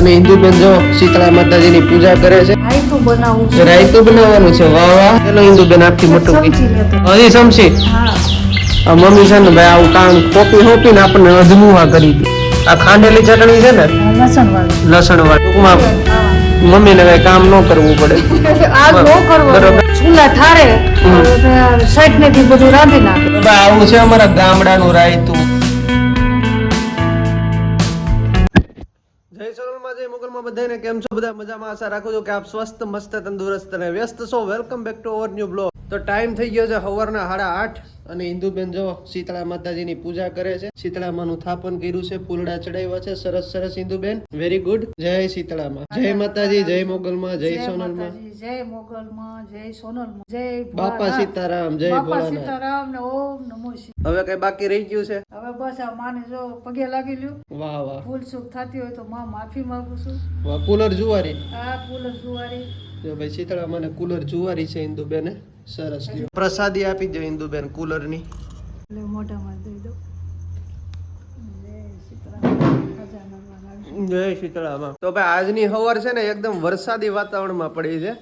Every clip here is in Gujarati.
અને હિન્દુબેન જો શીતળા માતાજીની પૂજા કરે છે. રાયતું બનાવું છું. રાયતું બનાવવાનું છે વાહ વાહ. ચલો હિન્દુબેન આપથી મોટું હજી સમસી હા. મમ્મી છે ને ભાઈ આવું કામ કોપી હોપી ને આપણને અજમુવા કરી દી આ ખાંડેલી ચટણી છે ને? લસણ વાળું લસણ વાળી ટૂંકમાં મમ્મી ને કઈ કામ ન કરવું પડે. આ નો બરોબર. ચૂલા થારે સાઈડ ને બધું રાંધી નાખે. આવું છે અમારા ગામડાનું રાયતું. જય બધાને કેમ છો? બધા મજામાં? આશા રાખું છું કે આપ સ્વસ્થ, મસ્ત, તંદુરસ્ત અને વ્યસ્ત છો. Welcome back to our new blog તો ટાઈમ થઈ ગયો છે સવારના સાડા આઠ. અને ઇન્દુબેન જો શીતળા માતાજીની પૂજા કરે છે શીતળા માનું થાપન કર્યું છે ફૂલડા ચડાવ્યા છે સરસ સરસ ઇન્દુબેન. વેરી ગુડ જય શીતળામાં. જય માતાજી જય મોગલમાં જય જય સોનલમાં. જય મોગલમાં જય સોનલમાં. જય બાપા સીતારામ જય બાપા સીતારામ ને ઓમ નમો હવે કઈ બાકી રહી ગયું છે? હવે બસ આ માને જો પગે લાગી લ્યું. વાહ વાહ. ફૂલ સુખ થતી હોય તો માં માફી માંગુ છું. કુલર જુવારી. આ ફૂલ જુવારી. જો ભાઈ શીતળા મને કુલર જુવારી છે ઇન્દુબેને. સરસ. પ્રસાદી આપી દો ઇન્દુબેન કુલરની મોઢામાં દઈ. જય શીતળામાં. તો ભાઈ આજની હવાર છે ને એકદમ વરસાદી વાતાવરણમાં પડી છે.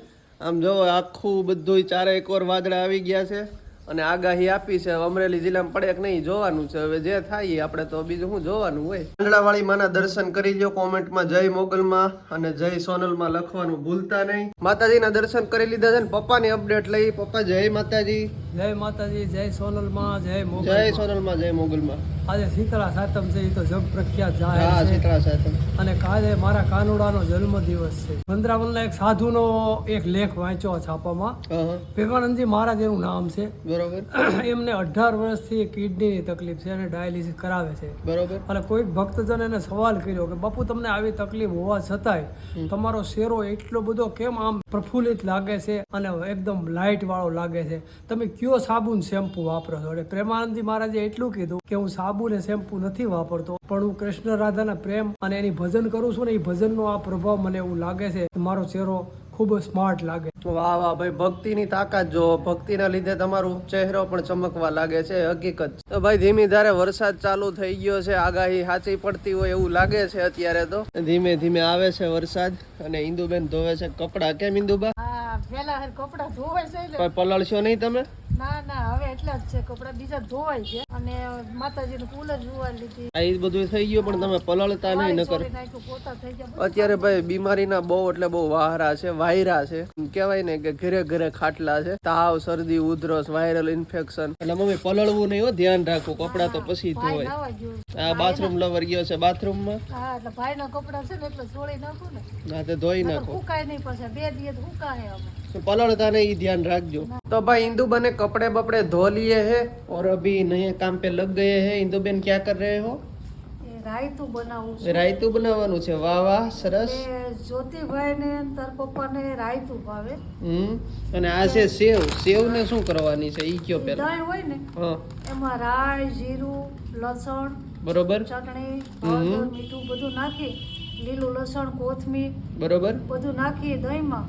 આમ જો આખું બધું ચારે એકવાર વાદળા આવી ગયા છે. અને આગાહી આપી છે અમરેલી જિલ્લામાં પડે કે નહીં જોવાનું છે. હવે જે થાય આપણે તો બીજું શું જોવાનું હોય? આંગણાવાળી માના દર્શન કરી લો કોમેન્ટમાં જય મોગલમાં અને જય સોનલમાં લખવાનું ભૂલતા નહીં. માતાજીના દર્શન કરી લીધા છે ને પપ્પાની અપડેટ લઈ. પપ્પા જય માતાજી. જય માતાજી જય સોનલમાં જય મોગલ જય સોનલમાં જય મોગલમાં. આજે શીતળા સાતમ છે એ તો જગ પ્રખ્યાત જાહેર છે. શીતળા સાતમ. અને કાલે મારા કાનુડાનો જન્મ દિવસ છે. વંદરાવનના એક સાધુનો એક લેખ વાંચ્યો છાપામાં. હા મહારાજ એનું નામ છે. બરોબર. એમને અઢાર વર્ષથી કિડનીની તકલીફ છે અને ડાયાલિસિસ કરાવે છે. બરોબર. અને કોઈક ભક્તજન એને સવાલ કર્યો કે બાપુ તમને આવી તકલીફ હોવા છતાંય તમારો શેરો એટલો બધો કેમ આમ પ્રફુલ્લિત લાગે છે અને એકદમ લાઇટ વાળો લાગે છે? તમે કયો સાબુન શેમ્પુ વાપરો છો? એટલે પ્રેમાનંદજી મહારાજે એટલું કીધું કે હું સાબુ ને શેમ્પુ નથી વાપરતો પણ હું કૃષ્ણ રાધાના પ્રેમ અને એની ભજન કરું છું ને એ ભજનનો આ પ્રભાવ મને એવું લાગે છે મારો ચહેરો ખૂબ સ્માર્ટ લાગે. વાહ વાહ ભાઈ ભક્તિની તાકાત જો ભક્તિના લીધે તમારું ચહેરો પણ ચમકવા લાગે છે હકીકત તો ભાઈ ધીમી ધારે વરસાદ ચાલુ થઈ ગયો છે આગાહી સાચી પડતી હોય એવું લાગે છે અત્યારે તો? ધીમે ધીમે આવે છે વરસાદ અને ઇન્દુબેન ધોવે છે કપડા. કેમ ઇન્દુબા? હા પેલા કપડા ધોવે છે પલળશો નહીં તમે? ના ના હવે એટલા જ છે કપડા બીજા ધોવાય છે. અને માતાજીનું કુલ જ ધોવા લીધી. આ ઈ બધું થઈ ગયું પણ તમે પલળતા નહીં નકર. અત્યારે ભાઈ બીમારીના બહુ એટલે બહુ વાહરા છે વાયરા છે. કહેવાય ને કે ઘરે ઘરે ખાટલા છે. તાવ શરદી ઉધરસ વાયરલ ઇન્ફેક્શન. એટલે મમ્મી પલળવું નહીં હો ધ્યાન રાખવું કપડા તો પછી ધોવાય. આ બાથરૂમ લવર ગયો છે બાથરૂમમાં? હા એટલે ભાઈના કપડા છે ને એટલે છોડી નાખો ને. ના તે ધોઈ નાખો. ફૂકાય નહીં પછી બે દિવસ ફૂકાય અમે तो पलड़ता नहीं ध्यान रखजो तो भाई इंदु बने कपड़े बपड़े धो लिए हैं और अभी नए काम पे लग गए हैं इंदु बेन क्या कर रहे हो એ રાયતું બનાવું છું રાયતું બનાવવાનું છે વાહ વાહ સરસ એ જ્યોતિભાઈ ને તાર પપ્પા ને રાયતું ભાવે હમ અને આ છે સેવ સેવ ને શું કરવાની છે ઈ કયો પેલા દહીં હોય ને હા એમાં રાઈ જીરું લસણ બરોબર ચટણી હળદર મીઠું બધું નાખી લીલું લસણ કોથમીર બરોબર. બધું નાખી દહીંમાં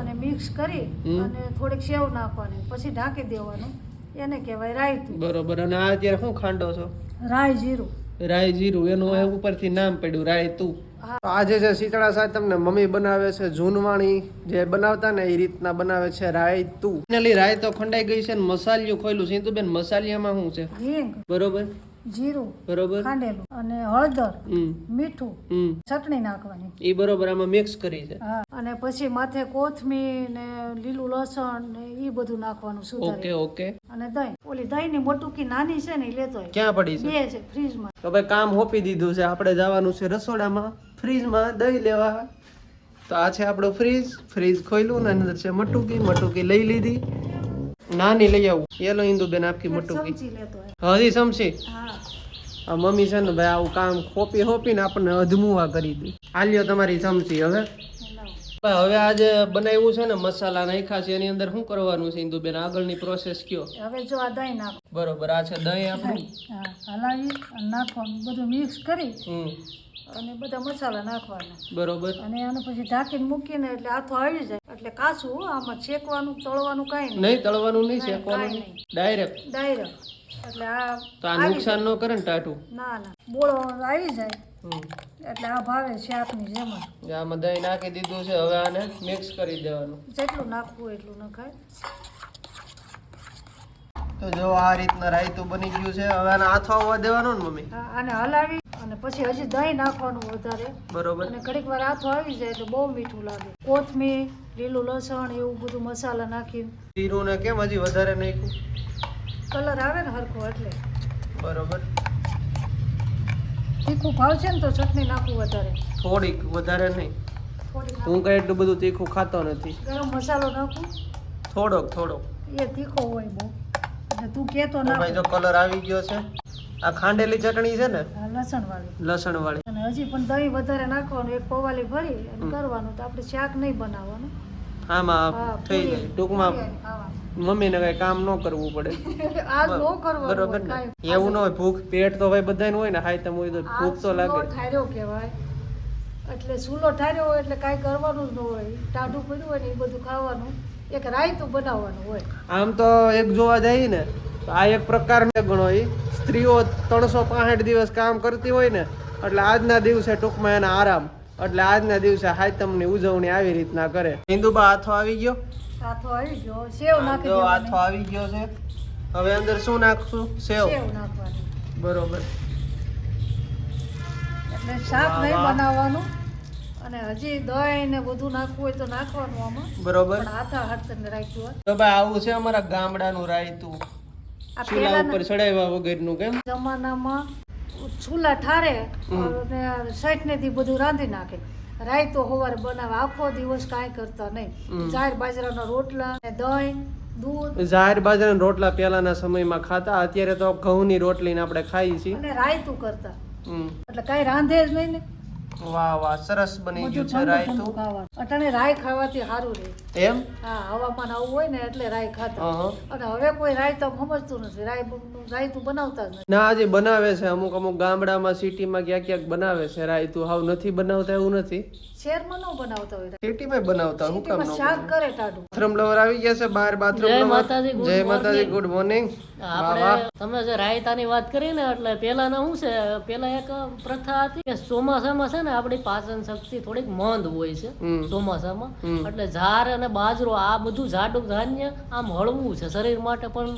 અને મિક્સ કરી હમ. અને થોડીક સેવ નાખવાની પછી ઢાંકી દેવાનું. એને કહેવાય રાયતું. બરોબર. અને આ અત્યારે શું ખાંડો છો? રાય જીરું. રાય જીરું. એનું એ ઉપરથી નામ પડ્યું રાયતું. હા. આજે છે શીતળા સાહેબ તમને મમ્મી બનાવે છે જૂનવાણી જે બનાવતા ને એ રીતના બનાવે છે રાયતું. ફાઇનલી રાય તો ખંડાઈ ગઈ છે ને મસાલિયું ખોયલું સિંધુબેન મસાલિયામાં શું છે? બરોબર. જીરું બરોબર. ખાંડેલું અને હળદર મીઠું ચટણી નાખવાની. એ બરોબર આમાં મિક્સ કરી છે. અને પછી માથે કોથમીર ને લીલું લસણ ને એ બધું નાખવાનું ઓકે સુધારી ઓકે. અને દહીં. ઓલી દહીં ની મોટુકી નાની છે ને લેતો ક્યાં પડી છે? બે છે ફ્રીજમાં. તો ભાઈ કામ હોપી દીધું છે. આપણે જવાનું છે રસોડામાં. ફ્રીજમાં દહીં લેવા. તો આ છે આપણો ફ્રીજ. ફ્રીજ ખોલ્યું ને અંદર છે મટુકી. મટુકી લઈ લીધી. નાની લઈ આવું. યેલો ઇન્દુબેન આપકી હોય. હજી સમશે આ મમ્મી છે ને ભાઈ આવું કામ ખોપી હોપીને આપણને અધમુવા કરી દે. આલ્યો તમારી ચમચી હવે? હવે આજે બનાવ્યું છે ને મસાલા નાખ્યા છે એની અંદર શું કરવાનું છે ઇન્દુબેન? આગળની પ્રોસેસ કયો? હવે જો આ દહીં નાખો. બરોબર આ છે દહીં આપણું? હલાવી નાખવાનું. બધું મિક્સ કરી અને બધા મસાલા નાખવાના. બરોબર. અને આને પછી ઢાંકીને મૂકીને એટલે આથો આવી જાય. એટલે કાચું આમાં શેકવાનું તળવાનું કાંઈ નહીં. તળવાનું નહીં શેકવાનું ડાયરેક્ટ ડાયરેક્ટ એટલે આ તો આ નુકસાન ન કરે ને ટાટું? ના ના. બોળો આવી જાય. એટલે આ ભાવે શાકની જેમ જ. આમાં દહીં નાખી દીધું છે હવે આને મિક્સ કરી દેવાનું. જેટલું નાખવું એટલું નખાય. તો જો આ રીતના રાયતું બની ગયું છે હવે આને આથો આવવા દેવાનો ને મમ્મી? આને હલાવી પછી હજી દહીં નાખવાનું વધારે. બરોબર. અને ઘડીક વાર હાથો આવી જાય એટલે બહુ મીઠું લાગે. કોથમીર લીલું લસણ એવું બધું મસાલા નાખીને. જીરું ને કેમ હજી વધારે નાખ્યું? કલર આવે ને હરખો એટલે. બરોબર. તીખું ભાવશે ને તો ચટણી નાખવું વધારે. થોડીક વધારે નહીં. હું કઈ એટલું બધું તીખું ખાતો નથી. ગરમ મસાલો નાખું. થોડોક થોડોક. એ તીખો હોય બહુ. એટલે તું કેતો ના ભાઈ જો કલર આવી ગયો છે. આ ખાંડેલી ચટણી છે ને? લસણ વાળી લસણ વાળી અને હજી પણ દહીં વધારે નાખવાનું એક પોવાલી ભરી અને કરવાનું તો આપણે શાક નહીં બનાવવાનું. આમાં થઈ જાય. ટૂંકમાં. મમ્મીને કઈ કામ ન કરવું પડે. નો બરોબર ને? એવું ન હોય ભૂખ પેટ તો ભાઈ બધાને હોય ને હાય તમે હોય તો ભૂખ તો લાગે. ઠાર્યો કહેવાય. એટલે સૂલો ઠાર્યો હોય એટલે કાંઈ કરવાનું જ ન હોય. ટાઢું પડ્યું હોય ને એ બધું ખાવાનું એક રાયતું બનાવવાનું હોય. આમ તો એક જોવા જઈએ ને તો આ એક પ્રકાર ગણો એ સ્ત્રીઓ ત્રણસો પાસઠ દિવસ કામ કરતી હોય ને એટલે આજના દિવસે ટૂંકમાં એના આરામ એટલે આજના દિવસે હાયતમની ઉજવણી આવી રીતના કરે. હિન્દુબા હાથો આવી ગયો? હાથો આવી ગયો. સેવ નાખી જો હાથો આવી ગયો છે. હવે અંદર શું નાખશું? સેવ. સેવ બરોબર. એટલે શાક નહીં બનાવવાનું. અને હજી દહીં ને બધું નાખવું હોય તો નાખવાનું આમાં. બરોબર. હાથા હાથ રાખ્યું તો ભાઈ આવું છે અમારા ગામડાનું રાયતું. ચૂલા ઉપર ચડાવ્યા વગરનું કેમ જમાનામાં ચૂલા ઠારે અને સાઈઠનેથી બધું રાંધી નાખે. રાયતો સવારે બનાવે આખો દિવસ કાંઈ કરતા નહીં. જાહેર જાર બાજરાના રોટલા ને દહીં દૂધ. જાહેર બાજરાના રોટલા પહેલાના સમયમાં ખાતા અત્યારે તો ઘઉંની રોટલીને આપણે ખાઈએ છીએ. અને રાયતું કરતા. એટલે કાંઈ રાંધે જ નહીં ને. વાહ વાહ સરસ બની ગયું છે રાય તો રાયતું અટાણે રાય ખાવાથી સારું રહે. એમ? હા હવામાન આવું હોય ને એટલે રાય ખાતા. અને હવે કોઈ રાયતા સમજતું નથી. રાય રાયતું બનાવતા જ નથી. ના હજી બનાવે છે. અમુક અમુક ગામડામાં સિટીમાં ક્યાંક ક્યાંક બનાવે છે રાયતું. હાવ નથી બનાવતા એવું નથી? શહેરમાં ન બનાવતા હોય સિટીમાં બનાવતા? હું કામ શાક કરે ટાઢું. બાથરૂમ લવર આવી ગયા છે બહાર બાથરૂમ જય માતાજી, જય માતાજી ગુડ મોર્નિંગ આપણે તમે જે રાયતાની વાત કરી ને એટલે પેલાના શું છે? પેલા એક પ્રથા હતી કે ચોમાસામાં છે ને આપણી પાચન શક્તિ થોડીક મંદ હોય છે ચોમાસામાં. એટલે ઝાર અને બાજરો આ બધું જાડું ધાન્ય આમ હળવું છે. શરીર માટે પણ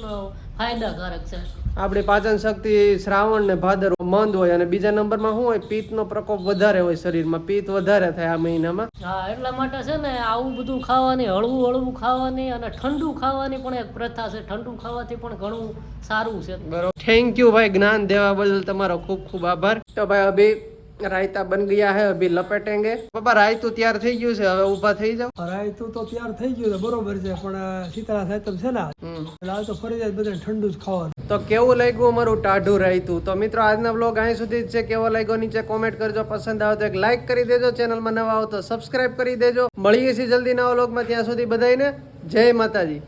ફાયદાકારક છે. આપણી પાચન શક્તિ શ્રાવણ ને ભાદર મંદ હોય અને બીજા નંબરમાં શું હોય? પિત્તનો પ્રકોપ વધારે હોય શરીરમાં. પિત્ત વધારે થાય આ મહિનામાં. હા એટલા માટે છે ને આવું બધું ખાવાની હળવું હળવું ખાવાની અને ઠંડુ ખાવાની પણ એક પ્રથા છે. ઠંડુ ખાવાથી પણ ઘણું સારું છે. બરોબર થેન્ક યુ ભાઈ જ્ઞાન દેવા બદલ તમારો ખૂબ ખૂબ આભાર. તો ભાઈ અભી રાયતા બન ગયા હે અભી લપેટેંગે. બાબા રાયતું તૈયાર થઈ ગયું છે હવે ઊભા થઈ જાવ રાયતું તો તૈયાર થઈ ગયું છે બરોબર છે પણ શીતળા સાતમ છે ને. એટલે તો જાય બધા ઠંડુ જ ખાવાનું. તો કેવું લાગ્યું અમારું ટાઢું રાયતું? તો મિત્રો આજના બ્લોગ અહીં સુધી જ છે. કેવો લાગ્યો નીચે કોમેન્ટ કરજો. પસંદ આવે તો એક લાઈક કરી દેજો. ચેનલમાં નવા આવો તો સબસ્ક્રાઈબ કરી દેજો. મળીએ છીએ જલ્દી નવા બ્લોગમાં ત્યાં સુધી બધાને જય માતાજી.